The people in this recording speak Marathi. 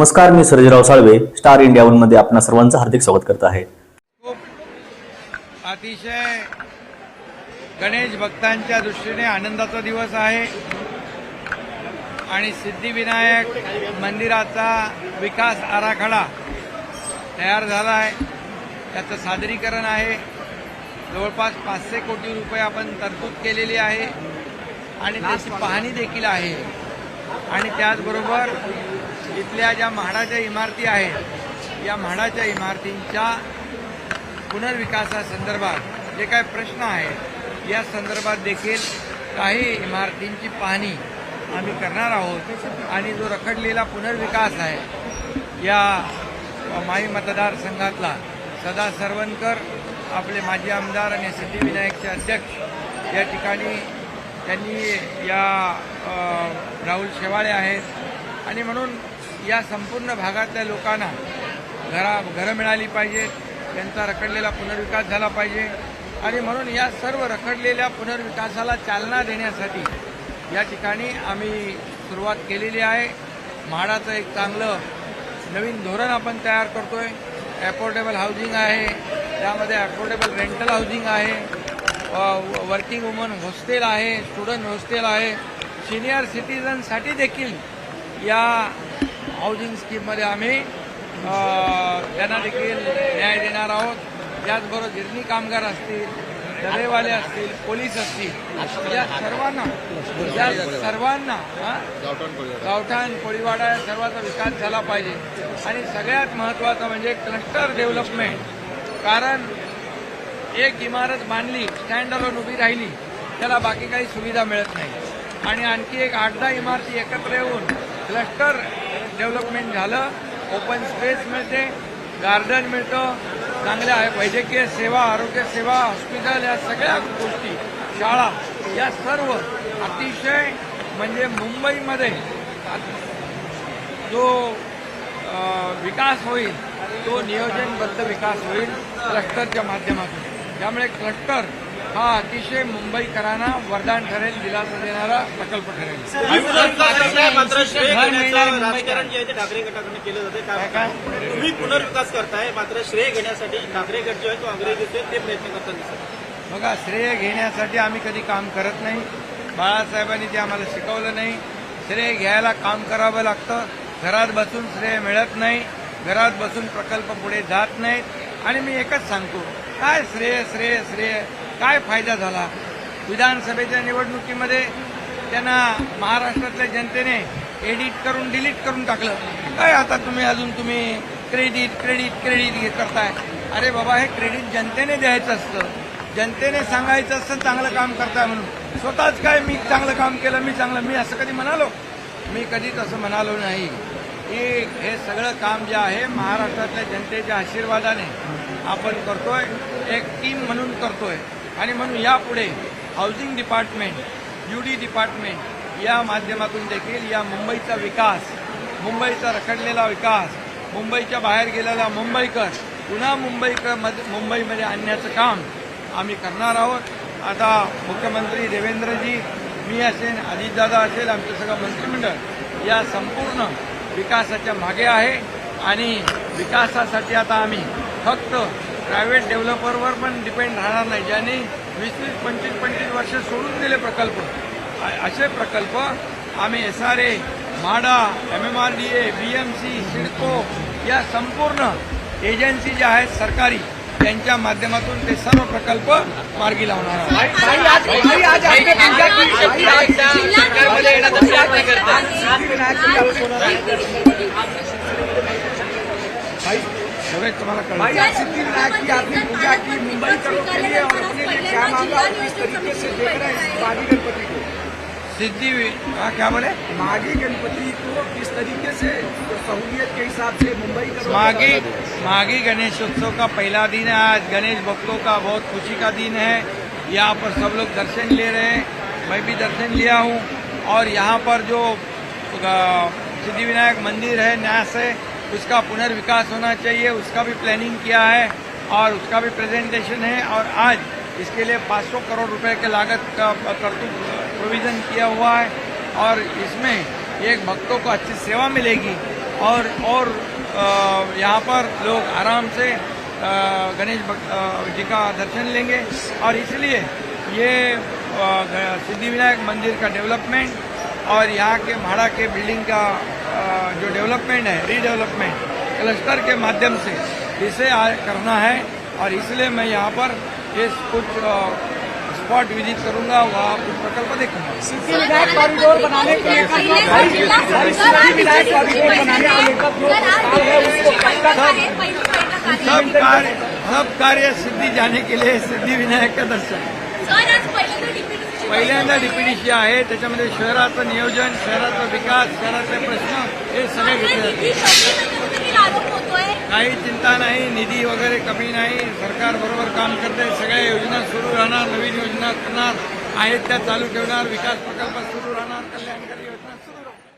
नमस्कार मी सर्जेराव साळवे स्टार इंडिया वनमध्ये आपणा सर्वांचं हार्दिक स्वागत करत आहे. अतिशय गणेश भक्तांच्या दृष्टीने आनंदाचा दिवस आहे. आणि सिद्धिविनायक मंदिराचा विकास आराखडा तयार झाला आहे त्याचं सादरीकरण आहे. जवळपास पाचशे कोटी रुपये आपण तरतूद केलेली आहे. आणि त्याची पाहणी देखील आहे. आणि त्याचबरोबर इथल्या ज्या म्हाडाच्या इमारती आहेत या म्हाडाच्या इमारतींच्या पुनर्विकासासंदर्भात जे काही प्रश्न आहेत या संदर्भात देखील काही इमारतींची पाहणी आम्ही करणार आहोत. आणि जो रखडलेला पुनर्विकास आहे या माई मतदारसंघातला सदा सरवणकर आपले माजी आमदार आणि सिद्धिविनायकचे अध्यक्ष या ठिकाणी त्यांनी या राहुल शेवाळे आहेत. आणि म्हणून या संपूर्ण भागातल्या लोकांना घरा घरं मिळाली पाहिजेत. त्यांचा रखडलेला पुनर्विकास झाला पाहिजे. आणि म्हणून या सर्व रखडलेल्या पुनर्विकासाला चालना देण्यासाठी या ठिकाणी आम्ही सुरुवात केलेली आहे. म्हाडाचं एक चांगलं नवीन धोरण आपण तयार करतोय. ॲफोर्डेबल हाऊसिंग आहे. त्यामध्ये ॲफोर्डेबल रेंटल हाऊसिंग आहे. वर्किंग वुमन हॉस्टेल आहे. स्टुडंट हॉस्टेल आहे. सिनियर सिटीजनसाठी देखील या हाऊसिंग स्कीममध्ये आम्ही त्यांना देखील न्याय देणार आहोत. त्याचबरोबर गिरणी कामगार असतील दरेवाले असतील पोलीस असतील या सर्वांना या सर्वांना गावठाण कोळीवाडा या सर्वांचा विकास झाला पाहिजे. आणि सगळ्यात महत्त्वाचं म्हणजे क्लस्टर डेव्हलपमेंट कारण एक इमारत बांधली स्टँडअलोन उभी राहिली त्याला बाकी काही सुविधा मिळत नाही. आणि आणखी एक आठ दहा इमारती एकत्र येऊन क्लस्टर डेव्हलपमेंट झालं ओपन स्पेस मिळते गार्डन मिळतं चांगल्या आहे. वैद्यकीय सेवा आरोग्य सेवा हॉस्पिटल या सगळ्या गोष्टी शाळा या सर्व अतिशय म्हणजे मुंबईमध्ये जो विकास होईल तो नियोजनबद्ध विकास होईल क्लस्टरच्या माध्यमातून. त्यामुळे क्लस्टर हा अतिशय मुंबईकरांना वरदान ठरेल दिलासा देणारा प्रकल्प ठरेल. ठाकरे गटाकडून केलं जाते तुम्ही पुनर्विकास करताय मात्र श्रेय घेण्यासाठी ठाकरे गट जो आहे तो दिसतोय ते प्रयत्न करताना बघा श्रेय घेण्यासाठी आम्ही कधी काम करत नाही. बाळासाहेबांनी ते आम्हाला शिकवलं नाही. श्रेय घ्यायला काम करावं लागतं. घरात बसून श्रेय मिळत नाही. घरात बसून प्रकल्प पुढे जात नाहीत. आणि मी एकच सांगतो काय श्रेय श्रेय श्रेय? काय फायदा झाला? विधानसभेच्या निवडणुकीमध्ये त्यांना महाराष्ट्रातल्या जनतेने एडिट करून डिलीट करून टाकलं. काय आता तुम्ही अजून तुम्ही क्रेडिट क्रेडिट क्रेडिट हे करताय? अरे बाबा हे क्रेडिट जनतेने द्यायचं असतं. जनतेने सांगायचं असतं चांगलं काम करताय म्हणून. स्वतःच काय मी चांगलं काम केलं मी चांगलं मी असं कधी म्हणालो? मी कधीच असं म्हणालो नाही. की हे सगळं काम जे आहे महाराष्ट्रातल्या जनतेच्या आशीर्वादाने आपण करतोय. एक टीम म्हणून करतोय. आणि म्हणून यापुढे housing department U D department या माध्यमातून देखील या मुंबईचा विकास मुंबईचा रखडलेला विकास मुंबईच्या बाहेर गेलेला मुंबईकर पुन्हा मुंबईकर मुंबईमध्ये आणण्याचं काम आम्ही करणार आहोत. आता मुख्यमंत्री देवेंद्रजी मी असेल अजितदादा असेल आमचं सगळं मंत्रिमंडळ या संपूर्ण विकासाच्या मागे आहे. आणि विकासासाठी आता आम्ही फक्त प्रायव्हेट डेव्हलपरवर पण डिपेंड राहणार नाही ज्यांनी वीस वीस पंचवीस पंचवीस वर्ष सोडून दिले प्रकल्प असे प्रकल्प आम्ही S R A MHADA M M R D A B M C CIDCO या संपूर्ण एजन्सी ज्या आहेत सरकारी त्यांच्या माध्यमातून ते सर्व प्रकल्प मार्गी लावणार आहोत आज सिद्धिविनायक की आपने पूजा की मुंबई करोड़ के लिए और अपने लिए क्या मांगा और किस तरीके से देख रहे हैं इस माघी गणपति को? सिद्धि हाँ क्या बोले? माघी गणपति को किस तरीके से सहूलियत के हिसाब से मुंबई करोड़ माघी माघी गणेशोत्सव का पहला दिन है आज। गणेश भक्तों का बहुत खुशी का दिन है। यहाँ पर सब लोग दर्शन ले रहे हैं। मैं भी दर्शन लिया हूँ। और यहाँ पर जो सिद्धिविनायक मंदिर है न्यास है उसका पुनर्विकास होना चाहिए, उसका भी प्लानिंग किया है और उसका भी प्रेजेंटेशन है और आज इसके लिए 500 करोड़ रुपए के लागत का तरतूद प्रोविज़न किया हुआ है और इसमें एक भक्तों को अच्छी सेवा मिलेगी और और यहाँ पर लोग आराम से गणेश जी का दर्शन लेंगे और इसलिए ये सिद्धिविनायक मंदिर का डेवलपमेंट और यहाँ के म्हाड़ा के बिल्डिंग का जो डेवलपमेंट है रीडेवलपमेंट क्लस्टर के माध्यम से इसे करना है और इसलिए मैं यहाँ पर ये कुछ स्पॉट विज़िट करूँगा वहाँ कुछ प्रकल्प देखूँगा। सिद्धि विनायक कॉरिडोर बनाने को कॉरिडोर बनाने लेकर तक सब कार्य सब कार्य सिद्धी जाने के लिए सिद्धि विनायक का दर्शन। पहिल्यांदा डीपीडीसी आहे त्याच्यामध्ये शहराचं नियोजन शहराचा विकास शहराचे प्रश्न हे सगळे घेतले जाते काही चिंता नाही निधी वगैरे कमी नाही सरकार बरोबर काम करते सगळ्या योजना सुरू राहणार नवीन योजना करणार आहेत त्या चालू ठेवणार विकास प्रकल्प सुरू राहणार कल्याणकारी योजना सुरू राहणार.